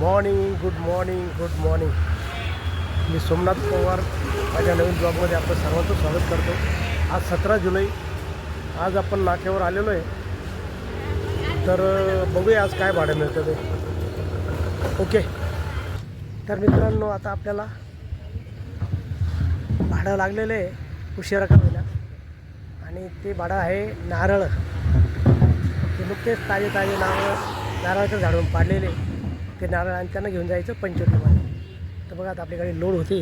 Morning good morning good morning मी सोमनाथ पवार माझ्या नवीन ब्लॉगमध्ये आपलं सर्वांचं स्वागत करतो. आज सतरा जुलै आज आपण नाक्यावर आलेलो आहे तर बघूया आज काय भाडं मिळतं ते. ओके तर मित्रांनो आता आपल्याला भाडं लागलेलं आहे उशिरा का आणि ते भाडं आहे नारळ. ते नुकतेच ताजे ताजे नारळ नारळाच्या झाडून पाडलेले. ते नारळ आणि त्यांना घेऊन जायचं पंचवटीमध्ये तर बघा आता आपली गाडी लोड होते.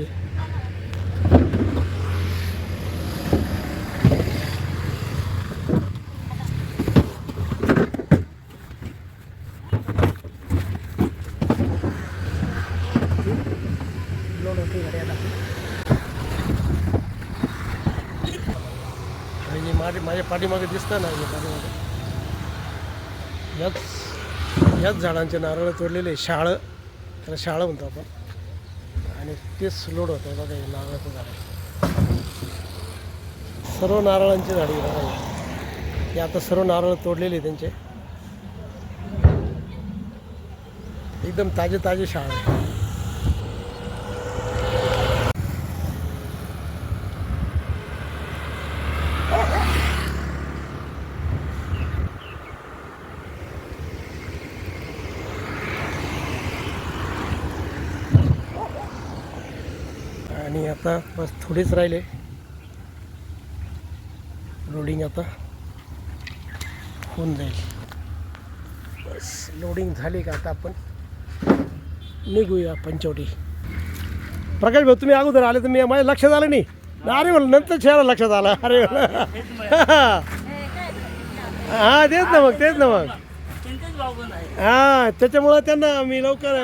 लोड होते गाडी आणि माझ्या पाठीमागे दिसतं ना हे पाठीमागे? याच याच झाडांचे नारळ तोडलेले शाळं त्याला शाळं म्हणतो आपण. आणि तेच लोड होतं बघा हे नारळाचं झाड. सर्व नारळांची झाडी बघा हे. आता सर्व नारळ तोडलेले आहे त्यांचे. एकदम ताजे ताजे शाळा आणि आता बस थोडेच राहिले. लोडिंग आता होऊन जाईल. बस लोडिंग झाली का आता आपण निघूया पंचवटी. प्रकाश भाऊ तुम्ही अगोदर आले तर मी माझ्या लक्षात आलं नाही. अरे म्हणलं नंतर शहरा लक्षात आलं. अरे हां तेच ना मग तेच ना मग. हां त्याच्यामुळं त्यांना मी लवकर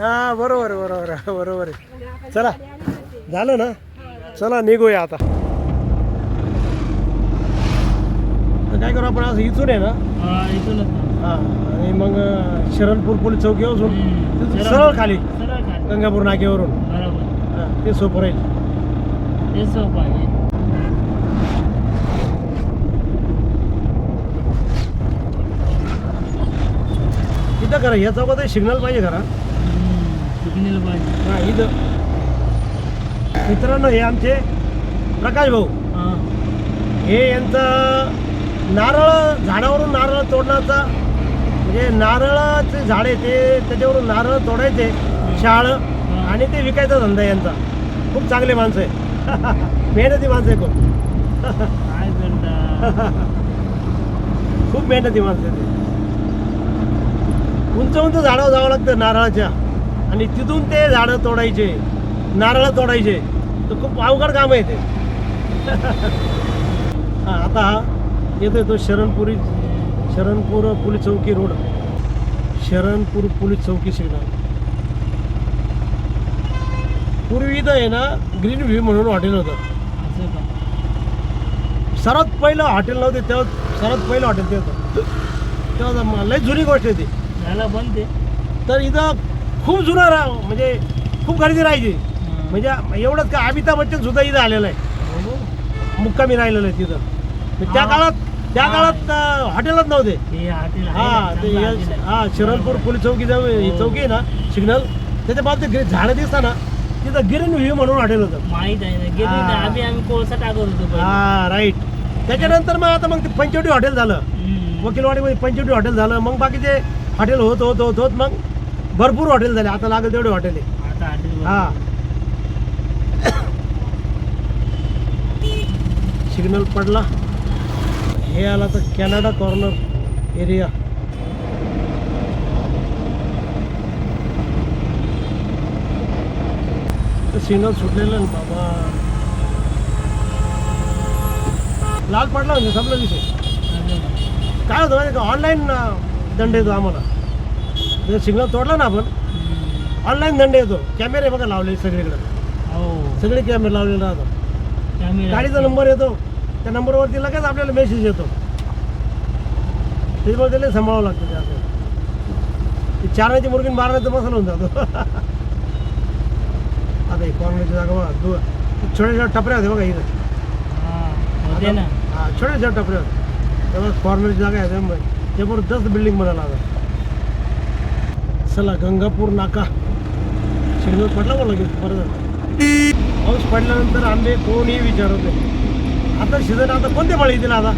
हां बरोबर आहे, बरोबर आहे, बरोबर आहे. चला झालं ना? चला निघूया आता. काय करू आपण असं इथून आहे ना? हां आणि मग शरणपूर पोलीस चौकी असून सरळ खाली गंगापूर नाक्यावरून. हां, ते सोपं राहील. इथं करा या चौकात सिग्नल पाहिजे करा. हां इथं. मित्रांनो हे आमचे प्रकाश भाऊ. हे. यांचं नारळ झाडावरून नारळ तोडण्याचा म्हणजे नारळाचे झाडे ते त्याच्यावरून नारळ तोडायचे शाळ आणि ते विकायचा धंदा आहे यांचा. खूप चांगले माणसं आहे. मेहनती माणसं आहे खूप. खूप मेहनती माणसं आहे ते. उंच उंच झाडावर जावं लागतं नारळाच्या. आणि तिथून ते झाडं तोडायचे नारळ तोडायचे. तर खूप अवघड काम आहे ते. हा, आता हा येतोय तो Sharanpuri Sharanpur police chowki road. Sharanpur police chowki signal. पूर्वी इथं आहे ना ग्रीन व्ह्यू म्हणून हॉटेल होतं. सर्वात पहिलं हॉटेल नव्हते तेव्हा सर्वात पहिलं हॉटेल ते होतं. तेव्हा लय जुनी गोष्ट आहे ती. बंद ते. तर इथं खूप जुनं रा म्हणजे खूप गर्दी राहायची म्हणजे एवढंच का अमिताभ बच्चन सुद्धा इथं आलेलं आहे मुक्कामी राहिलेलं आहे तिथं त्या हा. काळात त्या हा. काळात हॉटेलच नव्हते हे हा ना, ते हे-. हा शिरलपूर पोलीस चौकी जवळ ही हो. चौकी आहे ना सिग्नल त्याच्या बाबतीत ते ग्रे- झाडं दिसताना तिथं गिरीन व्ह्यू म्हणून हॉटेल होतं माहीत आहे ना हा. ना आम्ही आम्ही कोळसा टाकत होतो पहिले. हा राईट त्याच्यानंतर मग आता मग ते पंचवटी हॉटेल झालं. वकीलवाडीमध्ये पंचवटी हॉटेल झालं मग बाकीचे हॉटेल होत होत होत होत मग भरपूर हॉटेल झाले. आता लागेल तेवढे हॉटेल आहे. आता हॉटेल हा. सिग्नल पडला. हे आला तर कॅनडा कॉर्नर एरिया. सिग्नल सुटलेलं ना बाबा. लाल पडला म्हणजे संपला विषय. काय होतं माहिती का? ऑनलाईन दंड येतो आम्हाला. जर सिग्नल तोडला ना आपण ऑनलाईन दंड येतो. कॅमेरे बघा लावले सगळीकडे. हो. सगळे कॅमेरे लावलेले राहतात. कॅमेरा गाडीचा नंबर येतो. त्या नंबरवरती लगेच आपल्याला मेसेज येतो. त्याच्यामुळे त्याला सांभाळावं लागतं ते असं ते चारण्याची मुरगीन मारण्याचा मसाला होऊन जातो. आता हे कॉर्नरची जागा बघा दो छोट्या छोट्या टपऱ्या होत्या बघा इथं. हा होते ना. हा छोट्या छोट्या टपऱ्या होत्या. कॉर्नरची जागा आहे त्यामुळे जबरदस्त बिल्डिंग बनायला आता चला गंगापूर नाका. सिग्नल पडला मला लगेच बरं झालं. पाऊस पडल्यानंतर आंबे कोणीही विचारत नाही. आता सीझन आता कोणते फळ येतील आता?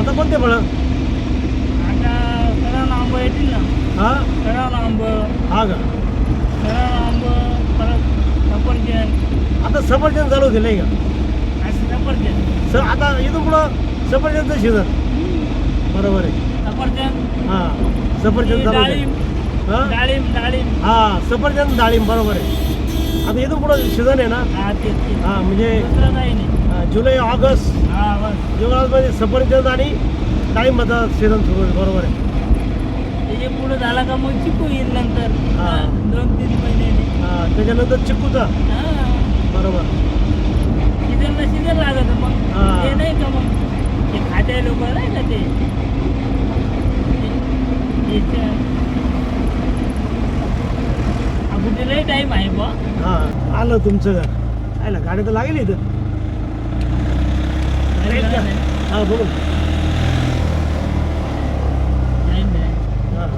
आता कोणते फळं? आता सरावं आंब येतील ना. हा? सरावं आंब. हा का? सरावं आंब परत सफरचंद. आता सफरचंद चालू होतील नाही का? सफरचंद. स आता इथून पुढं सफरचंदचं सीझन बरोबर आहे. सफरचंद. हां सफरचंद चालू डाळिंब हां? डाळिंब हां सफरचंद डाळिंब बरोबर आहे. आता इथून पुढं सीझन आहे ना? हा हां म्हणजे दुसरं काही नाही. अं, जुलै ऑगस्ट. हा बस. जुलैमध्ये सफरचंद आणि डाळिंबाचा सीझन सुरू होईल बरोबर आहे. त्याचे पुढं झाला का मग चिकू येईल नंतर. हा. दोन तीन महिन्याने हां त्याच्यानंतर चिक्कूचा हा. बरोबर सीझनला सीझन लागत मग हा. ते नाही का मग ते खाते लोक नाही का ते ते- ते- अगं ते लई टाईम आहे बा हां आलं तुमचं घर? आयला गाडी तर लागेल इथं. हां बघू. हां.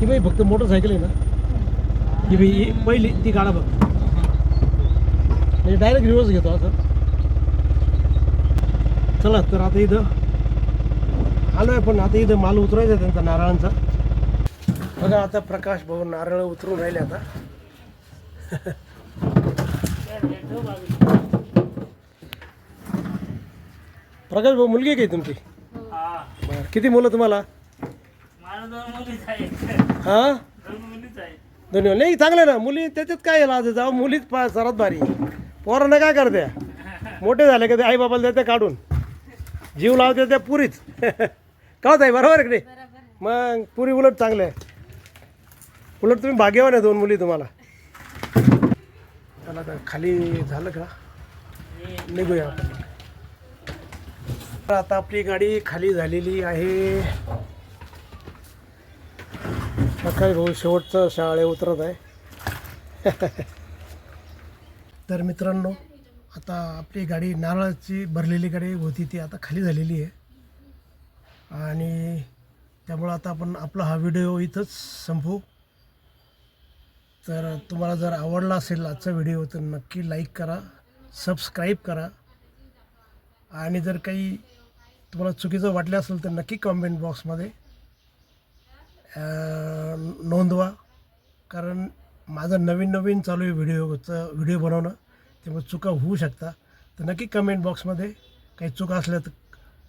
ती बाई फक्त मोटरसायकल आहे ना? ती बाई पहिली ती गाडा बघ. म्हणजे डायरेक्ट रिवर्स घेतो असं. चला तर आता इथं आलो आहे पण आता इथं माल उतरायचा त्यांचा नारळांचा. बघा आता प्रकाश भाऊ नारळ उतरून राहिले आता. प्रकाश भाऊ मुलगी काय तुमची? बरं किती मुलं तुम्हाला? हां? दोन्ही नाही चांगलं ना. मुली त्याच्यात काय लाज आहे? जाऊ मुलीच पा सर्वात भारी. पोरांना काय करते मोठे झाले का ते आई बाबाला देते काढून? जीव लावते त्या पुरीच. का आहे बरोबर आहे की नाही? मग पुरी उलट चांगलं आहे. उलट तुम्ही भाग्यवान आहे दोन मुली तुम्हाला. चला आता खाली झालं का? निघूया आपण तर आता आपली गाडी खाली झालेली आहे. सकाळी भाऊ शेवटचं शाळे उतरत आहे. तर मित्रांनो आता आपली गाडी नारळाची भरलेली गाडी होती ती आता खाली झालेली आहे. आणि त्यामुळं आता आपण आपला हा व्हिडिओ इथंच संपू तर तुम्हाला जर आवडला असेल आजचा व्हिडिओ तर नक्की लाईक करा सबस्क्राईब करा. आणि जर काही तुम्हाला चुकीचं वाटलं असेल तर नक्की कॉमेंट बॉक्समध्ये नोंदवा. कारण माझं नवीन नवीन चालू आहे व्हिडिओचं व्हिडिओ बनवणं त्यामुळे चुका होऊ शकता. तर नक्की कमेंट बॉक्समध्ये काही चुका असल्या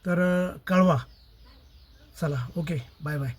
तर कळवा. चला ओके बाय बाय